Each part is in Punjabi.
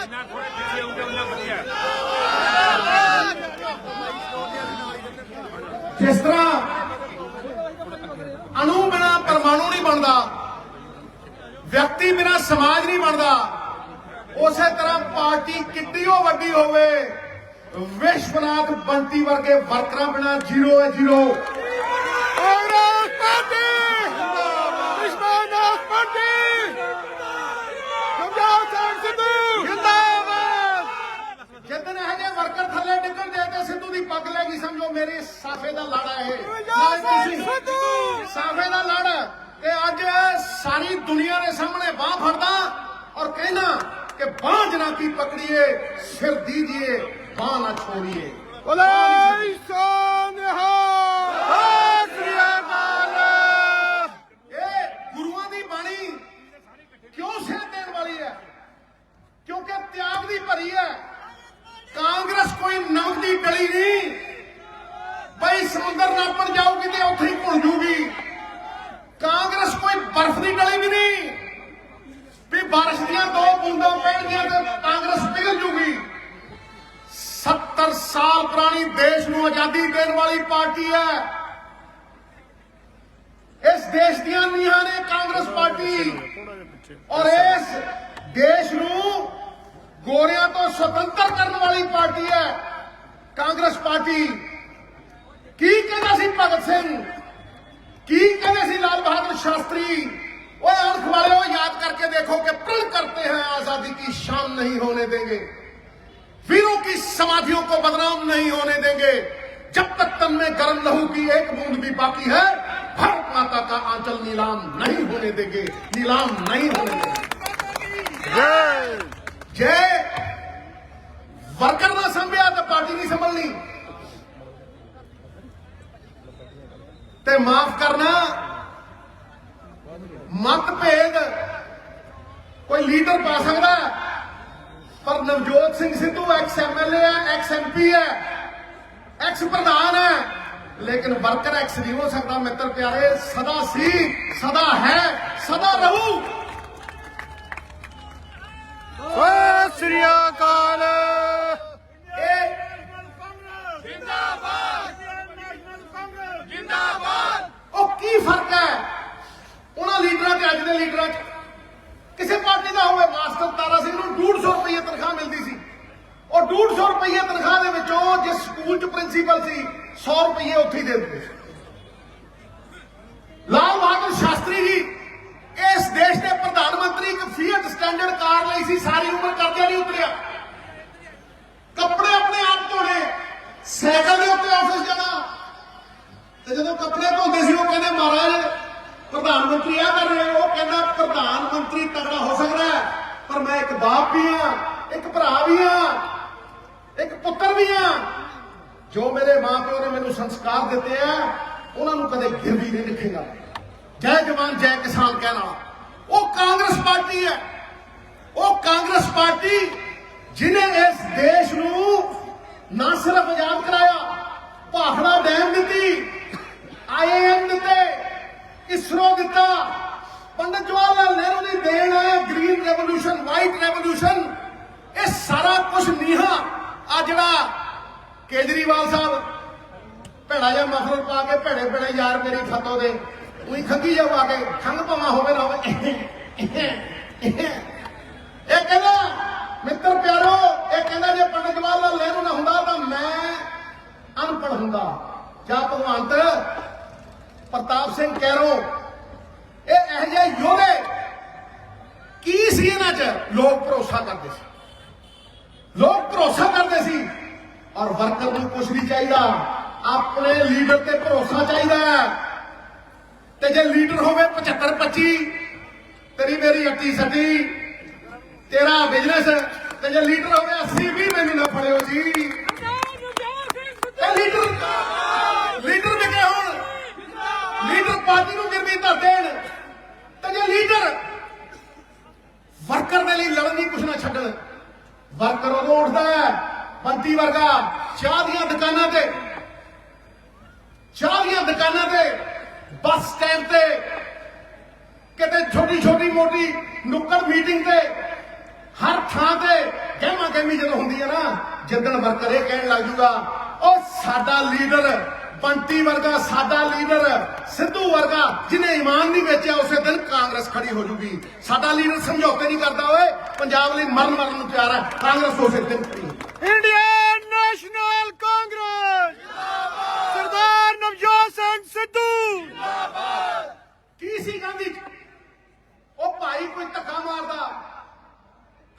ਜਿੰਨਾ ਥੋੜੇ ਪਿੱਛੇ ਹੋਊਗਾ ਉਹਨਾਂ ਵਧੀਆ ਜਿਸ ਤਰ੍ਹਾਂ ਅਣੂ ਬਿਨਾ ਪਰਮਾਣੂ ਨਹੀਂ ਬਣਦਾ, ਵਿਅਕਤੀ ਬਿਨਾ ਸਮਾਜ ਨਹੀਂ ਬਣਦਾ, ਉਸੇ ਤਰ੍ਹਾਂ ਪਾਰਟੀ ਕਿੱਡੀਓ ਵੱਡੀ ਹੋਵੇ, ਵਿਸ਼ਵਨਾਥ ਬੰਤੀ ਵਰਗੇ ਵਰਕਰਾਂ ਬਿਨਾ ਜ਼ੀਰੋ ਹੈ zero. Congress party Vishwanath party Punjab Singh Sidhu ਜਿੰਦਾਬਾਦ ਜਿੱਦਨ ਇਹ ਜਿਹੇ ਥੱਲੇ ਡਿੱਗਣਗੇ ਤੇ ਸਿੱਧੂ ਦੀ ਪੱਗ ਲੈ ਗਈ ਸਮਝੋ ਮੇਰੇ ਸਾਫੇ ਦਾ ਲਾੜਾ ਇਹ। ਸਾਫੇ ਦਾ ਲੜ। ਤੇ ਅੱਜ ਸਾਰੀ ਦੁਨੀਆ ਦੇ ਸਾਹਮਣੇ ਬਾਹ ਫੜਦਾ ਔਰ ਕਹਿਣਾ ਕਿ ਬਾਹ ਜਨਾ ਕੀ ਪਕੜੀਏ ਸਿਰ ਦੀਜੀਏ ਬਾਹ ਨਾ ਛੋੜੀਏ। ਬੋਲੇ ਸੋਨਿਹਾ! ਦੀ ਕਿਉਂ ਸਿਰ ਦੇਣ ਵਾਲੀ ਹੈ? ਕਿਉਂਕਿ ਤਿਆਗ ਦੀ ਭਰੀ ਹੈ। ਕਾਂਗਰਸ ਕੋਈ ਨਮਕ ਦੀ ਗਲੀ ਨਹੀਂ। ਬਈ ਸਮੁੰਦਰ ਨਾਪਣ ਜਾਊਗੀ ਤੇ ਉੱਥੇ ਹੀ ਘੁਲ ਜੂਗੀ। ਕਾਂਗਰਸ ਕੋਈ ਬਰਫ਼ ਦੀ ਗਲੀ ਵੀ ਨਹੀਂ। ਵੀ ਬਾਰਿਸ਼ ਦੀਆਂ ਦੋ ਬੂੰਦਾਂ ਪੈਣਗੀਆਂ ਤੇ ਕਾਂਗਰਸ ਪਿਘਲ ਜੂਗੀ। 70 ਸਾਲ ਪੁਰਾਣੀ ਦੇਸ਼ ਨੂੰ ਆਜ਼ਾਦੀ ਦੇਣ ਵਾਲੀ ਪਾਰਟੀ ਹੈ। ਇਸ ਦੇਸ਼ ਦੀਆਂ ਨੀਹਾਂ ਨੇ ਕਾਂਗਰਸ ਪਾਰਟੀ। ਔਰ ਇਸ ਦੇਸ਼ ਨੂੰ ਗੋਰਿਆਂ ਤੋਂ ਸੁਤੰਤਰ ਕਰਨ ਵਾਲੀ ਪਾਰਟੀ ਹੈ ਕਾਂਗਰਸ ਪਾਰਟੀ ਕੀ ਕਹਿੰਦਾ ਸੀ ਭਗਤ ਸਿੰਘ ਕੀ ਕਹਿੰਦੇ ਸੀ ਲਾਲ ਬਹਾਦਰ ਸ਼ਾਸਤਰੀ ਓਏ ਅਣਖ ਵਾਲਿਓ ਯਾਦ करके देखो कि प्रण करते हैं आजादी की शान नहीं होने देंगे वीरों की समाधियों को बदनाम नहीं होने देंगे जब तक तन में गर्म लहू की एक बूंद भी बाकी है भारत माता का आंचल नीलाम नहीं होने देंगे नीलाम नहीं होने देंगे ਜੇ ਵਰਕਰ ਨਾ ਸੰਭਿਆ ਤਾਂ ਪਾਰਟੀ ਨਹੀਂ ਸੰਭਲਣੀ। ਤੇ ਮਾਫ ਕਰਨਾ, ਮਤਭੇਦ ਕੋਈ ਲੀਡਰ ਪਾ ਸਕਦਾ ਪਰ ਨਵਜੋਤ ਸਿੰਘ ਸਿੱਧੂ ਐਕਸ ਐਮਐਲਏ ਹੈ ਐਕਸ ਐਮਪੀ ਹੈ ਐਕਸ ਪ੍ਰਧਾਨ ਹੈ। ਲੇਕਿਨ ਵਰਕਰ ਐਕਸ ਨਹੀਂ ਹੋ ਸਕਦਾ, ਮਿੱਤਰ ਪਿਆਰੇ, ਸਦਾ ਸੀ, ਸਦਾ ਹੈ, ਸਦਾ ਰਹੂ। ਸਤਿ ਸ੍ਰੀ ਅਕਾਲ ਇਹ ਉਹ ਕੀ ਫ਼ਰਕ ਹੈ ਉਹਨਾਂ ਲੀਡਰਾਂ ਤੇ ਅੱਜ ਦੇ ਲੀਡਰਾਂ 'ਚ ਕਿਸੇ ਪਾਰਟੀ ਦਾ ਹੋਵੇ ਮਾਸਟਰ ਤਾਰਾ ਸਿੰਘ ਨੂੰ 150 ਰੁਪਏ ਤਨਖਾਹ ਮਿਲਦੀ ਸੀ ਉਹ 150 ਰੁਪਏ ਤਨਖਾਹ ਦੇ ਵਿੱਚੋਂ ਜਿਸ ਸਕੂਲ 'ਚ ਪ੍ਰਿੰਸੀਪਲ ਸੀ 100 ਰੁਪਏ ਉੱਥੇ ਹੀ ਦੇ ਦਿੰਦੇ ਸੀ ਲਾਲ ਬਹਾਦਰ ਸ਼ਾਸਤਰੀ ਜੀ ਇਸ ਦੇਸ਼ ਦੇ ਪ੍ਰਧਾਨ ਮੰਤਰੀ ਇੱਕ ਫੀਟ ਸਟੈਂਡਰਡ ਕਾਰ ਲਈ ਸੀ, ਸਾਰੀ ਉਮਰ ਕਰਜ਼ਾ ਨਹੀਂ ਉਤਰਿਆ। ਕੱਪੜੇ ਆਪਣੇ ਆਪ ਧੋਣੇ, ਸਾਈਕਲ ਦੇ ਉੱਤੇ ਆਫਿਸ ਜਾਣਾ। ਤੇ ਜਦੋਂ ਕੱਪੜੇ ਧੋਂਦੇ ਸੀ, ਉਹ ਕਹਿੰਦੇ, ਮਹਾਰਾਜ, ਪ੍ਰਧਾਨ ਮੰਤਰੀ ਆ ਕਰ ਰਹੇ ਉਹ ਕਹਿੰਦਾ, ਪ੍ਰਧਾਨ ਮੰਤਰੀ ਤਗੜਾ ਹੋ ਸਕਦਾ ਪਰ ਮੈਂ ਇੱਕ ਬਾਪ ਵੀ ਆ ਇੱਕ ਭਰਾ ਵੀ ਆ ਇੱਕ ਪੁੱਤਰ ਵੀ ਆ ਜੋ ਮੇਰੇ ਮਾਪਿਓ ਨੇ ਮੈਨੂੰ ਸੰਸਕਾਰ ਦਿੱਤੇ ਆ, ਉਹਨਾਂ ਨੂੰ ਕਦੇ ਗਿਰਵੀ ਨਹੀਂ ਰੱਖੇਗਾ। ਜੈ ਜਵਾਨ, ਜੈ ਕਿਸਾਨ, ਕਹਿਣਾ ਉਹ ਕਾਂਗਰਸ ਪਾਰਟੀ ਹੈ। ਉਹ ਕਾਂਗਰਸ ਪਾਰਟੀ ਜਿਨੇ ਇਸ ਦੇਸ਼ ਨੂੰ ਨਾ ਸਿਰਫ ਆਜ਼ਾਦ ਕਰਾਇਆ, ਭਾਖੜਾ ਡੈਮ ਦਿੱਤੀ ਆਈਐਮ ਦਿੱਤੇ, ਇਸਰੋ ਦਿੱਤਾ, ਪੰਡਤ ਜਵਾਹਰ ਲਾਲ ਨਹਿਰੂ ਦੀ ਦੇਣ ਹੈ, ਗ੍ਰੀਨ ਰੈਵੋਲੂਸ਼ਨ, ਵਾਈਟ ਰੈਵੋਲੂਸ਼ਨ, ਇਹ ਸਾਰਾ ਕੁਝ ਨੀਹਾਂ। ਆ ਜਿਹੜਾ ਕੇਜਰੀਵਾਲ ਸਾਹਿਬ ਭੈੜਾ ਜਿਹਾ ਮਫਲਰ ਪਾ ਕੇ ਭੈੜੇ ਭੈੜੇ ਯਾਰ ਮੇਰੀ ਖੱਤੋ ਦੇ ਉਹੀ ਖੰਗੀ ਜਾਊ ਆ ਕੇ ਖੰਗ ਭਮਾ ਹੋਵੇ ਨਾ ਹੋਵੇ। ਇਹ ਕਹਿੰਦਾ, ਮਿੱਤਰ ਪਿਆਰੋ, ਇਹ ਕਹਿੰਦਾ ਜੇ ਪੰਡਤ ਜਵਾਹਰ ਲਾਲ ਨਹਿਰੂ ਨਾ ਹੁੰਦਾ ਤਾਂ ਮੈਂ ਅਨਪੜ੍ਹ ਹੁੰਦਾ। ਜਾਂ ਭਗਵੰਤ ਪ੍ਰਤਾਪ ਸਿੰਘ ਕੈਰੋ, ਇਹ ਇਹੋ ਜਿਹੇ ਯੋਧੇ ਕੀ ਸੀ ਇਹਨਾਂ 'ਚ? ਲੋਕ ਭਰੋਸਾ ਕਰਦੇ ਸੀ। ਲੋਕ ਭਰੋਸਾ ਕਰਦੇ ਸੀ, ਔਰ ਵਰਕਰ ਨੂੰ ਕੁਝ ਨਹੀਂ ਚਾਹੀਦਾ। ਆਪਣੇ ਲੀਡਰ ਤੇ ਭਰੋਸਾ ਚਾਹੀਦਾ ਹੈ। ਤੇ ਜੇ ਲੀਡਰ ਹੋਵੇ 75 25 ਤੇਰੀ ਮੇਰੀ 31 ਸੱਤੀ ਤੇਰਾ ਬਿਜ਼ਨਸ ਤੇ ਜੇ ਲੀਡਰ ਹੋਵੇ 80 20 ਮੈਨੂੰ ਨਾ ਫੜਿਓ ਜੀ। ਲੀਡਰ ਲੀਡਰ ਵਿਕੇ ਲੀਡਰ ਪਾਰਟੀ ਨੂੰ ਗਿਰਵੀ ਧਰ ਦੇਣ। ਤੇ ਜੇ ਲੀਡਰ ਵਰਕਰ ਦੇ ਲਈ ਲੜਨ ਦੀ ਕੁਛ ਨਾ ਛੱਡਣ ਵਰਕਰ ਉਦੋਂ ਉੱਠਦਾ ਹੈ ਬੰਤੀ ਵਰਗਾ ਚਾਹ ਦੀਆਂ ਦੁਕਾਨਾਂ ਤੇ ਚਾਹ ਦੀਆਂ ਦੁਕਾਨਾਂ ਤੇ ਬੱਸ ਸਟੈਂਡ ਤੇ ਕਿਤੇ ਛੋਟੀ ਛੋਟੀ ਮੋਟੀ ਨੁੱਕੜ ਮੀਟਿੰਗ ਤੇ ਹਰ ਥਾਂ ਤੇ ਗਹਿਮਾ ਗਹਿਮੀ ਜਦੋਂ ਹੁੰਦੀ ਹੈ ਨਾ, ਜਿੱਦਣ ਵਰਕਰ ਇਹ ਕਹਿਣ ਲੱਗ ਜੂਗਾ, ਉਹ ਸਾਡਾ ਲੀਡਰ, ਬੰਟੀ ਵਰਗਾ ਸਾਡਾ ਲੀਡਰ, ਸਿੱਧੂ ਵਰਗਾ ਜਿਹਨੇ ਇਮਾਨ ਨਹੀਂ ਵੇਚਿਆ, ਉਸੇ ਦਿਨ ਕਾਂਗਰਸ ਖੜੀ ਹੋ ਜੂਗੀ। ਸਾਡਾ ਲੀਡਰ ਸਮਝੌਤੇ ਨਹੀਂ ਕਰਦਾ, ਓਏ, ਪੰਜਾਬ ਲਈ ਮਰਨ ਮਰਨ ਨੂੰ ਤਿਆਰ ਹੈ ਕਾਂਗਰਸ ਉਸੇ ਦਿਨ ਖੜੀ ਇੰਡੀਅਨ ਨੈਸ਼ਨਲ ਕਾਂਗਰਸ ਸਰਦਾਰ ਨਵਜੋਤ ਸਿੰਘ ਕੀ ਸੀ ਗਾਂਧੀ? ਉਹ ਭਾਈ ਕੋਈ ਧੱਕਾ ਮਾਰਦਾ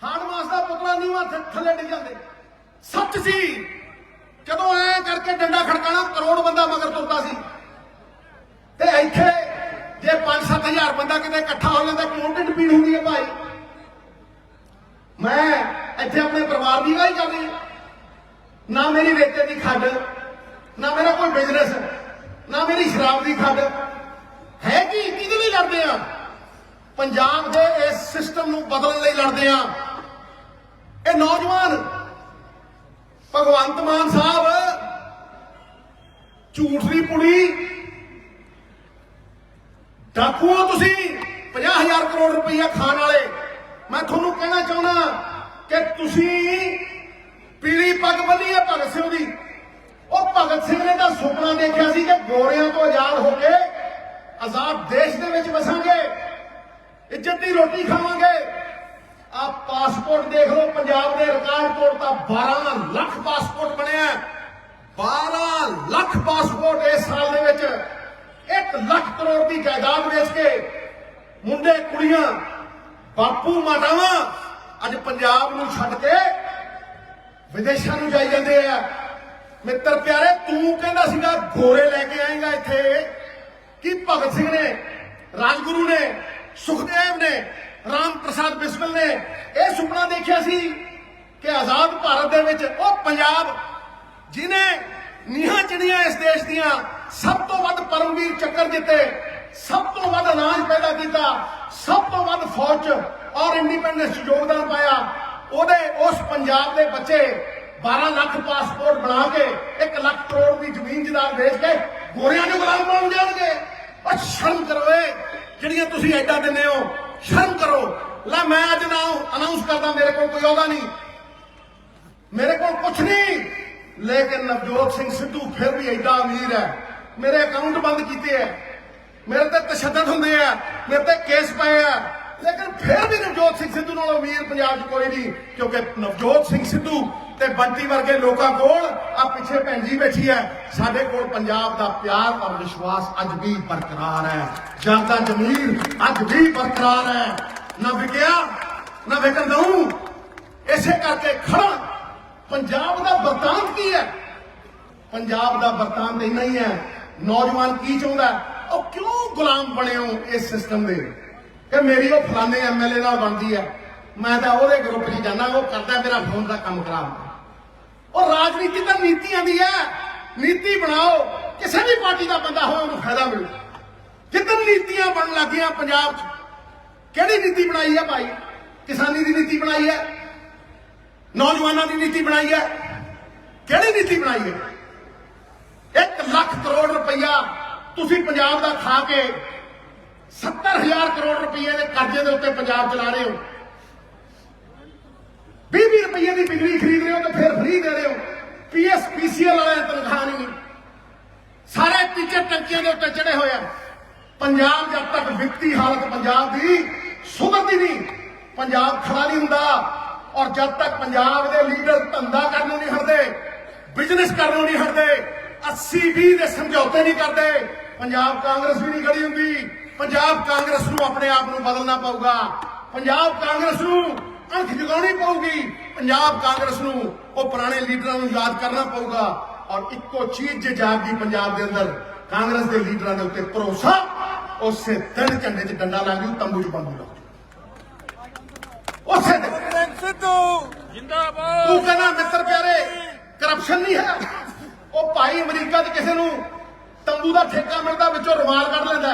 ਹਾਣ ਮਾਸ ਦਾ ਪੁਤਲਾ ਨਹੀਂ ਥੱਲੇ ਡਿੱਗ ਜਾਂਦੇ। ਸੱਚ ਸੀ। ਜਦੋਂ ਐ ਕਰਕੇ ਡੰਡਾ ਖੜਕਾਣਾ ਕਰੋੜ ਬੰਦਾ ਮਗਰ ਤੁਰਦਾ ਸੀ। ਤੇ ਇੱਥੇ ਜੇ 5-7000 ਬੰਦਾ ਕਿਤੇ ਇਕੱਠਾ ਹੋ ਜਾਂਦਾ, ਕਿਉਂ ਪੀੜ ਹੁੰਦੀ ਹੈ ਭਾਈ? ਮੈਂ ਇੱਥੇ ਆਪਣੇ ਪਰਿਵਾਰ ਦੀ ਗੱਲ ਕਰ ਰਿਹਾ। ਨਾ ਮੇਰੀ ਰੇਤੇ ਦੀ ਖੱਡ, ਨਾ ਮੇਰਾ ਕੋਈ ਬਿਜ਼ਨਸ ਨਾ ਮੇਰੀ ਸ਼ਰਾਬ ਦੀ ਖੱਡ। ਹੈ ਕੀ? ਕਿਹਦੇ ਲਈ ਲੜਦੇ ਆ? ਪੰਜਾਬ ਦੇ ਇਸ ਸਿਸਟਮ ਨੂੰ ਬਦਲਣ ਲਈ ਲੜਦੇ ਆ। ਇਹ ਨੌਜਵਾਨ ਭਗਵੰਤ ਮਾਨ ਸਾਹਿਬ, ਝੂਠ ਦੀ ਪੁੜੀ। ਡਾਕੂ ਤੁਸੀਂ 50000 ਕਰੋੜ ਰੁਪਈਆ ਖਾਣ ਵਾਲੇ। ਮੈਂ ਤੁਹਾਨੂੰ ਕਹਿਣਾ ਚਾਹੁੰਦਾ ਕਿ ਤੁਸੀਂ ਪੀਲੀ ਪੱਗ ਬੰਨੀ ਹੈ ਭਗਤ ਸਿੰਘ ਦੀ। ਉਹ ਭਗਤ ਸਿੰਘ ਨੇ ਤਾਂ ਸੁਪਨਾ ਦੇਖਿਆ ਸੀ ਕਿ ਗੋਰਿਆਂ ਤੋਂ ਆਜ਼ਾਦ ਹੋ ਕੇ ਆਜ਼ਾਦ ਦੇਸ਼ ਦੇ ਵਿੱਚ ਵਸਾਂਗੇ, ਇੱਜ਼ਤ ਦੀ ਰੋਟੀ ਖਾਵਾਂਗੇ। ਆ ਪਾਸਪੋਰਟ ਦੇਖ ਲਓ, ਪੰਜਾਬ ਦੇ ਰਿਕਾਰਡ ਤੋੜਤਾ 12 ਲੱਖ ਪਾਸਪੋਰਟ ਬਣਿਆ 12 ਲੱਖ ਪਾਸਪੋਰਟ ਇਸ ਸਾਲ ਦੇ ਵਿੱਚ। 1 ਲੱਖ ਕਰੋੜ ਦੀ ਜਾਇਦਾਦ ਵੇਚ ਕੇ ਮੁੰਡੇ, ਕੁੜੀਆਂ, ਬਾਪੂ, ਮਾਤਾਵਾਂ ਅੱਜ ਪੰਜਾਬ ਨੂੰ ਛੱਡ ਕੇ ਵਿਦੇਸ਼ਾਂ ਨੂੰ ਜਾਈ ਜਾਂਦੇ ਆ। ਮਿੱਤਰ ਪਿਆਰੇ, ਤੂੰ ਕਹਿੰਦਾ ਸੀਗਾ, ਗੋਰੇ ਲੈ ਕੇ ਆਏਗਾ ਇੱਥੇ। ਕੀ ਭਗਤ ਸਿੰਘ ਨੇ, ਰਾਜਗੁਰੂ ਨੇ, ਸੁਖਦੇਵ ਨੇ, ਰਾਮ ਪ੍ਰਸਾਦ ਬਿਸਮਿਲ ਨੇ ਇਹ ਸੁਪਨਾ ਦੇਖਿਆ ਸੀ ਕਿ ਆਜ਼ਾਦ ਭਾਰਤ ਦੇ ਵਿੱਚ ਉਹ ਪੰਜਾਬ ਜਿਨੇ ਨੀਹਾਂ ਚੜੀਆਂ ਇਸ ਦੇਸ਼ ਦੀਆਂ, ਸਭ ਤੋਂ ਵੱਧ ਪਰਮਵੀਰ ਚੱਕਰ ਦਿੱਤੇ ਸਭ ਤੋਂ ਵੱਧ ਅਨਾਜ ਪੈਦਾ ਕੀਤਾ, ਸਭ ਤੋਂ ਵੱਧ ਫੌਜ ਔਰ ਇੰਡੀਪੈਂਡੈਂਸ ਯੋਗਦਾਨ ਪਾਇਆ, ਉਹਦੇ ਉਸ ਪੰਜਾਬ ਦੇ ਬੱਚੇ 12 ਲੱਖ ਪਾਸਪੋਰਟ ਬਣਾ ਕੇ 1 ਲੱਖ ਕਰੋੜ ਦੀ ਜ਼ਮੀਨ ਜਦਾਦ ਵੇਚ ਕੇ ਗੋਰਿਆਂ ਨੂੰ ਗੁਲਾਮ ਬਣ ਜਾਣਗੇ। ਉਹ ਸ਼ਰਮ ਕਰੋ ਏ, ਜਿਹੜੀਆਂ ਤੁਸੀਂ ਐਡਾ ਦਿੰਦੇ ਹੋ, ਸ਼ਰਮ ਕਰੋ। ਲੈ ਮੈਂ ਅੱਜ ਨਾ ਅਨਾਉਂਸ ਕਰਦਾ, ਮੇਰੇ ਕੋਲ ਕੋਈ ਅਹੁਦਾ ਨਹੀਂ। ਮੇਰੇ ਕੋਲ ਕੁਝ ਨਹੀਂ। ਲੇਕਿਨ ਨਵਜੋਤ ਸਿੰਘ ਸਿੱਧੂ ਫਿਰ ਵੀ ਐਡਾ ਅਮੀਰ ਹੈ। ਮੇਰੇ ਅਕਾਊਂਟ ਬੰਦ ਕੀਤੇ ਐ ਮੇਰੇ ਤੇ ਤਸ਼ੱਦਦ ਹੁੰਦੇ ਆ ਮੇਰੇ ਤੇ ਕੇਸ ਪਏ ਆ ਲੇਕਿਨ ਫਿਰ ਵੀ ਨਵਜੋਤ ਸਿੰਘ ਸਿੱਧੂ ਨਾਲੋਂ ਅਮੀਰ ਪੰਜਾਬ 'ਚ ਕੋਈ ਨਹੀਂ, ਕਿਉਂਕਿ ਨਵਜੋਤ ਸਿੰਘ ਸਿੱਧੂ ਤੇ ਬੰਟੀ ਵਰਗੇ ਲੋਕਾਂ ਕੋਲ ਆ ਪਿੱਛੇ ਭੈਣ ਜੀ ਬੈਠੀ ਹੈ। ਸਾਡੇ ਕੋਲ ਪੰਜਾਬ ਦਾ ਪਿਆਰ ਔਰ ਵਿਸ਼ਵਾਸ ਅੱਜ ਵੀ ਬਰਕਰਾਰ ਹੈ। ਜਨਤਾ ਜਮੀਰ ਅੱਜ ਵੀ ਬਰਕਰਾਰ ਹੈ। ਨਾ ਵਿਕਿਆ, ਨਾ ਵਿਕਣ ਦਊ। ਇਸੇ ਕਰਕੇ ਖੜਾ ਪੰਜਾਬ ਦਾ ਵਰਤਾਂਤ ਕੀ ਹੈ? ਪੰਜਾਬ ਦਾ ਵਰਤਾਂਤ ਇੰਨਾ ਹੀ ਹੈ। ਨੌਜਵਾਨ ਕੀ ਚਾਹੁੰਦਾ ਉਹ ਕਿਉਂ ਗੁਲਾਮ ਬਣੇ ਹੋ ਇਸ ਸਿਸਟਮ ਦੇ? ਕਿ ਮੇਰੀ ਉਹ ਫਲਾਣੇ ਐਮਐਲਏ ਨਾਲ ਬਣਦੀ ਹੈ। ਮੈਂ ਤਾਂ ਉਹਦੇ ਗਰੁੱਪ 'ਚ ਜਾਣਾ ਉਹ ਕਰਦਾ ਮੇਰਾ ਫੋਨ ਦਾ ਕੰਮ ਖਰਾਬ। ਉਹ ਰਾਜਨੀਤੀ ਤਾਂ ਨੀਤੀਆਂ ਦੀ ਹੈ। ਨੀਤੀ ਬਣਾਓ, ਕਿਸੇ ਵੀ ਪਾਰਟੀ ਦਾ ਬੰਦਾ ਹੋਵੇ, ਉਹਨੂੰ ਫਾਇਦਾ ਮਿਲੂ। ਜਿੱਦਨ ਨੀਤੀਆਂ ਬਣਨ ਲੱਗੀਆਂ ਪੰਜਾਬ 'ਚ, ਕਿਹੜੀ ਨੀਤੀ ਬਣਾਈ ਹੈ ਭਾਈ? ਕਿਸਾਨੀ ਦੀ ਨੀਤੀ ਬਣਾਈ ਹੈ? ਨੌਜਵਾਨਾਂ ਦੀ ਨੀਤੀ ਬਣਾਈ ਹੈ? ਕਿਹੜੀ ਨੀਤੀ ਬਣਾਈ ਹੈ? 1 ਲੱਖ ਕਰੋੜ ਰੁਪਈਆ ਤੁਸੀਂ ਪੰਜਾਬ ਦਾ ਖਾ ਕੇ 70000 ਕਰੋੜ ਰੁਪਈਏ ਦੇ ਕਰਜ਼ੇ ਦੇ ਉੱਤੇ ਪੰਜਾਬ ਚਲਾ ਰਹੇ ਹੋ। 20 ਰੁਪਏ ਦੀ ਬਿਜਲੀ ਖਰੀਦ ਰਹੇ ਹੋ ਤੇ ਫਿਰ ਫ੍ਰੀ ਦੇ ਰਹੇ ਹੋ। ਪੀਐਸ ਵਾਲਿਆਂ ਤਨਖਾਹ ਨਹੀਂ। ਸਾਰੇ ਟੀਚਰ ਟੰਕੀਆਂ ਦੇ ਉੱਤੇ ਚੜੇ ਹੋਏ ਆ। ਪੰਜਾਬ ਜਦ ਤੱਕ ਵਿੱਤੀ ਹਾਲਤ ਪੰਜਾਬ ਦੀ ਸੁਧਰਦੀ ਨਹੀਂ, ਪੰਜਾਬ ਖੜਾ ਨਹੀਂ ਹੁੰਦਾ। ਔਰ ਜਦ ਤੱਕ ਪੰਜਾਬ ਦੇ ਲੀਡਰ ਧੰਦਾ ਕਰਨ ਨੂੰ ਨਹੀਂ ਹਟਦੇ, ਬਿਜ਼ਨਸ ਕਰਨ ਨੂੰ ਨਹੀਂ ਹਟਦੇ 80 20 ਦੇ ਸਮਝੌਤੇ ਨਹੀਂ ਕਰਦੇ, ਪੰਜਾਬ ਕਾਂਗਰਸ ਵੀ ਨਹੀਂ ਖੜੀ ਹੁੰਦੀ। ਪੰਜਾਬ ਕਾਂਗਰਸ ਨੂੰ ਆਪਣੇ ਆਪ ਨੂੰ ਬਦਲਣਾ ਪਊਗਾ। ਪੰਜਾਬ ਕਾਂਗਰਸ ਨੂੰ ਅੱਖ ਜਗਾਉਣੀ ਪਊਗੀ। ਪੰਜਾਬ ਕਾਂਗਰਸ ਨੂੰ ਉਹ ਪੁਰਾਣੇ ਲੀਡਰਾਂ ਨੂੰ ਯਾਦ ਕਰਨਾ ਪਊਗਾ। ਔਰ ਇੱਕੋ ਚੀਜ਼ ਜੇ ਜਾਗਦੀ ਪੰਜਾਬ ਦੇ ਅੰਦਰ ਕਾਂਗਰਸ ਦੇ ਲੀਡਰਾਂ ਦੇ ਉੱਤੇ ਭਰੋਸਾ ਉਸੇ ਦਿਨ ਝੰਡੇ 'ਚ ਡੰਡਾ ਲਾ ਜੂ ਤੰਬੂ 'ਚ ਬੰਦੂ ਲਾ। ਉਸੇ ਦਿਨ। ਸਿੱਧੂ! ਜਿੰਦਾਬਾਦ! ਤੂੰ ਕਹਿੰਦਾ ਮਿੱਤਰ ਪਿਆਰੇ ਕਰਪਸ਼ਨ ਨਹੀਂ ਹੈ। ਉਹ ਭਾਈ ਅਮਰੀਕਾ 'ਚ ਕਿਸੇ ਨੂੰ ਤੰਬੂ ਦਾ ਠੇਕਾ ਮਿਲਦਾ ਵਿੱਚੋਂ ਰੁਮਾਲ ਕੱਢ ਲੈਂਦਾ।